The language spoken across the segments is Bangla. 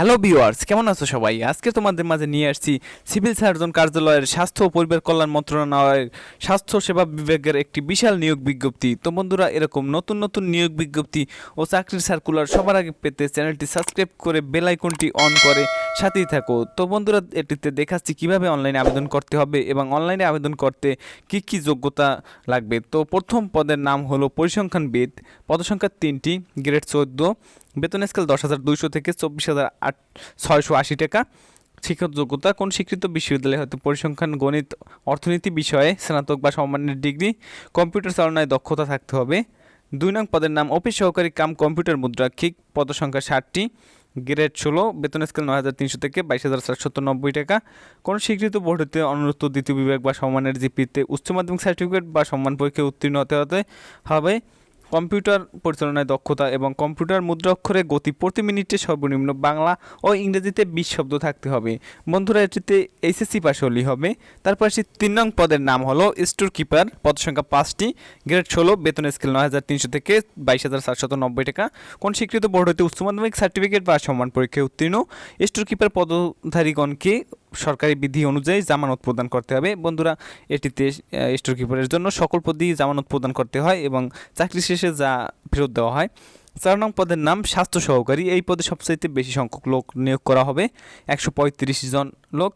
হ্যালো ভিউয়ার্স কেমন আছো সবাই? আজকে তোমাদের মাঝে নিয়ে আসছি সিভিল সার্জন কার্যালয়ের স্বাস্থ্য ও পরিবার কল্যাণ মন্ত্রণালয়ের স্বাস্থ্য সেবা বিভাগের একটি বিশাল নিয়োগ বিজ্ঞপ্তি। তো বন্ধুরা, এরকম নতুন নতুন নিয়োগ বিজ্ঞপ্তি ও চাকরির সার্কুলার সবার আগে পেতে চ্যানেলটি সাবস্ক্রাইব করে বেল আইকনটি অন করে সাথেই থাকো। তো বন্ধুরা, এটিতে দেখাচ্ছি কীভাবে অনলাইনে আবেদন করতে হবে এবং অনলাইনে আবেদন করতে কি কি যোগ্যতা লাগবে। তো প্রথম পদের নাম হলো পরিসংখ্যানবিদ পদসংখ্যা তিনটি গ্রেড চোদ্দ, বেতন স্কেল দশ হাজার দুইশো থেকে চব্বিশ হাজার আট ছয়শো আশি টাকা। শিক্ষক যোগ্যতা, কোন স্বীকৃত বিশ্ববিদ্যালয়ে হয়তো পরিসংখ্যান, গণিত, অর্থনীতি বিষয়ে স্নাতক বা সম্মানের ডিগ্রি, কম্পিউটার চালনায় দক্ষতা থাকতে হবে। দুই নং পদের নাম অফিস সহকারী কাম কম্পিউটার মুদ্রা মুদ্রাক্ষিক পদসংখ্যা ষাটটি গ্রেড ষোলো, বেতন স্কেল নয় হাজার তিনশো থেকে বাইশ হাজার সাতশো নব্বই টাকা। কোন স্বীকৃত বোর্ড হতে অনুরোধ, দ্বিতীয় বিভাগ বা সম্মানের জিপিতে উচ্চ মাধ্যমিক সার্টিফিকেট বা সম্মান পরীক্ষায় উত্তীর্ণ হতে হতে হবে। কম্পিউটার পরিচালনায় দক্ষতা এবং কম্পিউটার মুদ্রা অক্ষরে গতি প্রতি মিনিটে সর্বনিম্ন বাংলা ও ইংরেজিতে বিশ শব্দ থাকতে হবে। বন্ধুরা, এটিতে এইচএসসি পাস হলেই হবে। তারপর আসি তিন নং পদের নাম হলো স্টোর কিপার। পদ সংখ্যা পাঁচটি। গ্রেড ষোলো, বেতন স্কেল নয় হাজার তিনশো থেকে বাইশ হাজার সাতশত নব্বই টাকা। কোন স্বীকৃত বোর্ড হতে উচ্চ মাধ্যমিক সার্টিফিকেট বা সম্মান পরীক্ষায় উত্তীর্ণ? স্টোর কিপার পদধারীগণকে সরকারি বিধি অনুযায়ী জামানত প্রদান করতে হবে। বন্ধুরা, এটিতে স্টোর কিপারের জন্য সকল পদই জামানত প্রদান করতে হয় এবং চাকরি শেষে যা ফেরত দেওয়া হয়, চার নং পদের নাম স্বাস্থ্য সহকারী। এই পদে সবচাইতে বেশি সংখ্যক লোক নিয়োগ করা হবে, একশো পঁয়ত্রিশ জন লোক।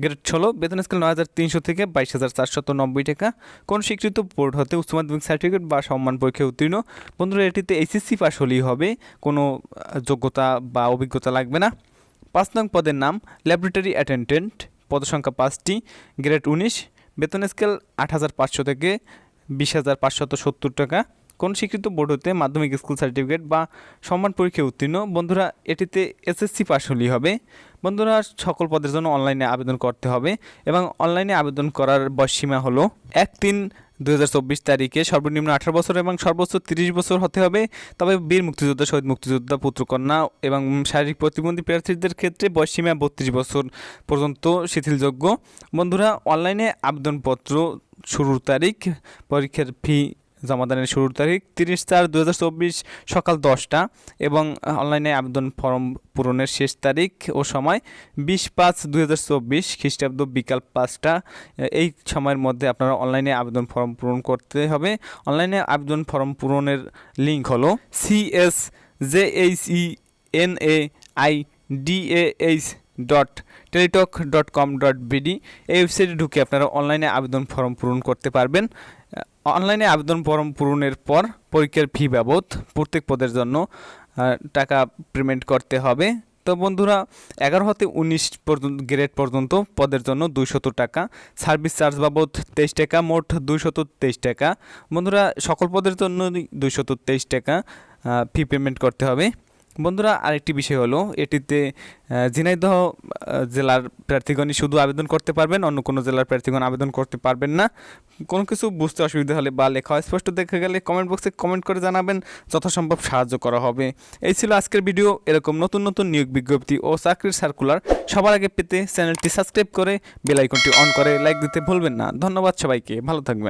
গ্রেড ষোলো, বেতন স্কেল নয় হাজার তিনশো থেকে বাইশ হাজার চারশত নব্বই টাকা। কোন স্বীকৃত বোর্ড হতে উচ্চ মাধ্যমিক সার্টিফিকেট বা সম্মান পরীক্ষায় উত্তীর্ণ। বন্ধুরা, এটিতে এইচএসসি পাস হলেই হবে, কোনো যোগ্যতা বা অভিজ্ঞতা লাগবে না। পাঁচ নং পদের নাম, ল্যাবরেটরি অ্যাটেন্ডেন্ট, পদসংখ্যা পাঁচটি, গ্রেড উনিশ, বেতন স্কেল আট হাজার পাঁচশো থেকে বিশ হাজার পাঁচশত সত্তর টাকা। কোন স্বীকৃত বোর্ড হতে মাধ্যমিক স্কুল সার্টিফিকেট বা সম্মান পরীক্ষায় উত্তীর্ণ, বন্ধুরা এটিতে এসএসসি পাস হলেই হবে। বন্ধুরা, সকল পদের জন্য অনলাইনে আবেদন করতে হবে এবং অনলাইনে আবেদন করার বয়সীমা হলো এক তিন দু হাজার চব্বিশ তারিখে সর্বনিম্ন আঠারো বছর এবং সর্বোচ্চ তিরিশ বছর হতে হবে। তবে বীর মুক্তিযোদ্ধা, শহীদ মুক্তিযোদ্ধা, পুত্রকন্যা এবং শারীরিক প্রতিবন্ধী প্রার্থীদের ক্ষেত্রে বয়সীমা বত্রিশ বছর পর্যন্ত শিথিলযোগ্য। বন্ধুরা, অনলাইনে আবেদনপত্র শুরুর তারিখ, পরীক্ষার ফি জমাদানের শুরুর তারিখ তিরিশ চার দু সকাল দশটা এবং অনলাইনে আবেদন ফর্ম পূরণের শেষ তারিখ ও সময় বিশ পাঁচ দু হাজার খ্রিস্টাব্দ বিকাল পাঁচটা। এই সময়ের মধ্যে আপনারা অনলাইনে আবেদন ফর্ম পূরণ করতে হবে। অনলাইনে আবেদন ফর্ম পূরণের লিঙ্ক হলো H E N A I D H dot Teletalk dot com dot BD এই ওয়েবসাইটে ঢুকে আপনারা অনলাইনে আবেদন ফর্ম পূরণ করতে পারবেন। অনলাইনে আবেদন ফর্ম পূরণের পর পরীক্ষার ফি বাবদ প্রত্যেক পদের জন্য টাকা পেমেন্ট করতে হবে। তো বন্ধুরা, এগারো হতে উনিশ পর্যন্ত, গ্রেড পর্যন্ত পদের জন্য দুইশত টাকা, সার্ভিস চার্জ বাবদ তেইশ টাকা, মোট দুইশত তেইশ টাকা। বন্ধুরা, সকল পদের জন্য দুইশত তেইশ টাকা ফি পেমেন্ট করতে হবে। বন্ধুরা, আরেকটি বিষয় হলো, এটিতে ঝিনাইদহ জেলার প্রার্থীগণই শুধু আবেদন করতে পারবেন, অন্য কোনো জেলার প্রার্থীগণ আবেদন করতে পারবেন না। কোনো কিছু বুঝতে অসুবিধা হলে বা লেখা স্পষ্ট দেখে গেলে কমেন্ট বক্সে কমেন্ট করে জানাবেন, যথাসম্ভব সাহায্য করা হবে। এই ছিল আজকের ভিডিও, এরকম নতুন নতুন নিয়োগ বিজ্ঞপ্তি ও চাকরির সার্কুলার সবার আগে পেতে চ্যানেলটি সাবস্ক্রাইব করে বেল আইকনটি অন করে লাইক দিতে ভুলবেন না। ধন্যবাদ সবাইকে, ভালো থাকবেন।